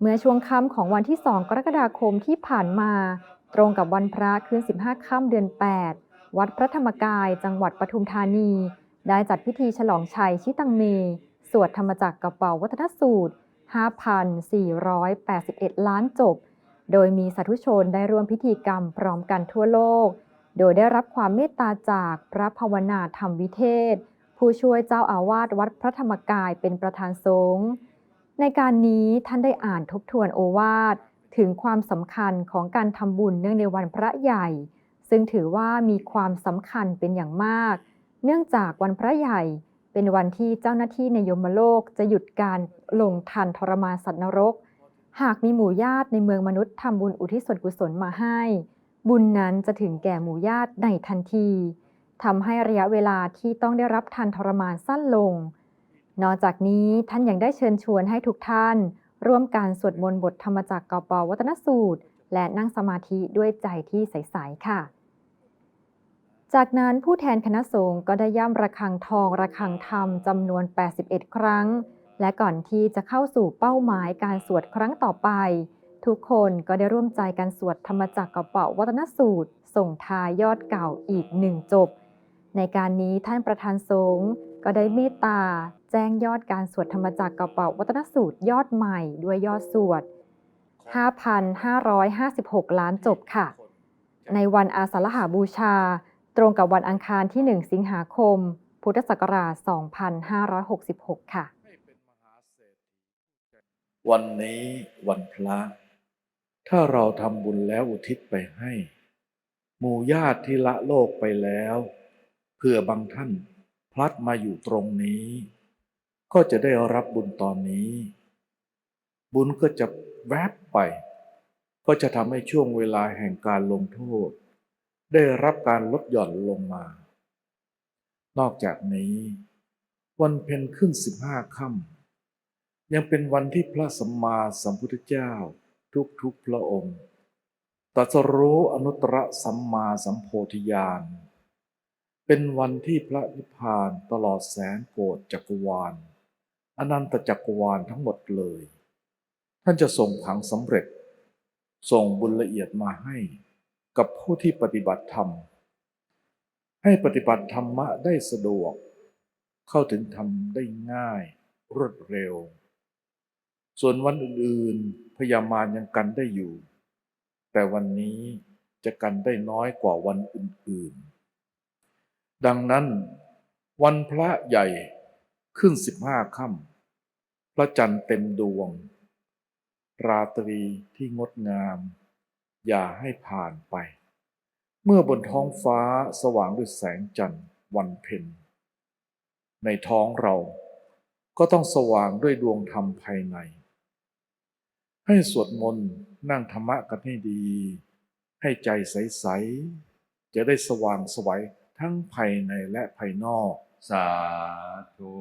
เมื่อช่วงค่ำของวันที่ 2 กรกฎาคมที่ผ่านมา ตรงกับวันพระคืน 15 ค่ำเดือน 8 วัดพระธรรมกาย จังหวัดปทุมธานี ได้จัดพิธีฉลองชัยชิตังเม สวดธรรมจักรกระเป๋าวัฒนสูตร 5,481 ล้านจบ โดยมีสาธุชนได้ร่วมพิธีกรรมพร้อมกันทั่วโลก โดยได้รับความเมตตาจากพระภาวนาธรรมวิเทศ ผู้ช่วยเจ้าอาวาสวัดพระธรรมกายเป็นประธานสงฆ์ ในการนี้ท่านได้อ่านทบทวนโอวาทถึงความสำคัญของการทำบุญเนื่องในวันพระใหญ่ ซึ่งถือว่ามีความสำคัญเป็นอย่างมาก เนื่องจากวันพระใหญ่เป็นวันที่เจ้าหน้าที่ในยมโลกจะหยุดการลงทันทรมานสัตว์นรก หากมีหมู่ญาติในเมืองมนุษย์ทำบุญอุทิศส่วนกุศลมาให้ บุญนั้นจะถึงแก่หมู่ญาติในทันทีทำให้ระยะเวลาที่ต้องได้รับทันทรมานสั้นลง นอกจากนี้ท่านยังได้เชิญชวนให้ทุกท่าน ร่วมการสวดมนต์บทธรรมจักรกปวัตนสูตร และนั่งสมาธิด้วยใจที่ใส ๆ ค่ะ จากนั้นผู้แทนคณะสงฆ์ก็ได้ย่ำระฆังทองระฆังธรรมจำนวน 81 ครั้ง และก่อนที่จะเข้าสู่เป้าหมายการสวดครั้งต่อไป ทุกคนก็ได้ร่วมใจกันสวดธรรมจักรกเป๋าวัฒนสูตร ส่งทายยอดเก่าอีกหนึ่งจบ ในการนี้ท่านประธานสงฆ์ ก็ได้เมตตา แจ้งยอดการสวดธรรมจักรกเป๋าวัฒนสูตรยอดใหม่ด้วยยอดสวด 5,556 ล้านจบค่ะ ในวันอาสาฬหาบูชา ตรงกับวันอังคารที่ 1 สิงหาคม พุทธศักราช 2566 ค่ะ วันนี้วันพระ ถ้าเราทำบุญแล้วอุทิศไปให้ หมู่ญาติที่ละโลกไปแล้ว เพื่อบางท่าน พลัดมาอยู่ตรงนี้ ก็จะได้รับบุญตอนนี้ บุญก็จะแวบไป ก็จะทำให้ช่วงเวลาแห่งการลงโทษ ได้รับการลดหย่อนลงมา นอกจากนี้ วันเพ็ญขึ้นสิบห้าค่ำยังเป็นวันที่พระสัมมาสัมพุทธเจ้าทุกๆพระองค์ตรัสรู้อนุตตรสัมมาสัมโพธิญาณ เป็นวันที่พระนิพพานตลอดแสนโกฏจักรวาล อนันตจักรวาลทั้งหมดเลย ท่านจะส่งผังสำเร็จ ส่งบุญละเอียดมาให้ กับผู้ที่ปฏิบัติธรรม ให้ปฏิบัติธรรมะได้สะดวก เข้าถึงธรรมได้ง่าย รวดเร็ว ส่วนวันอื่นๆพยามารยังกันได้อยู่ แต่วันนี้จะกันได้น้อยกว่าวันอื่นๆ ดังนั้น วันพระใหญ่ขึ้นสิบห้าค่ำพระจันทร์เต็มดวง ราตรีที่งดงาม อย่าให้ผ่านไป เมื่อบนท้องฟ้าสว่างด้วยแสงจันทร์วันเพ็ญในท้องเราก็ต้องสว่างด้วยดวงธรรมภายใน ให้สวดมนต์นั่งธรรมะกันให้ดี ให้ใจใส ๆ จะได้สว่างสวัย ทั้งภายในและภายนอก สาธุ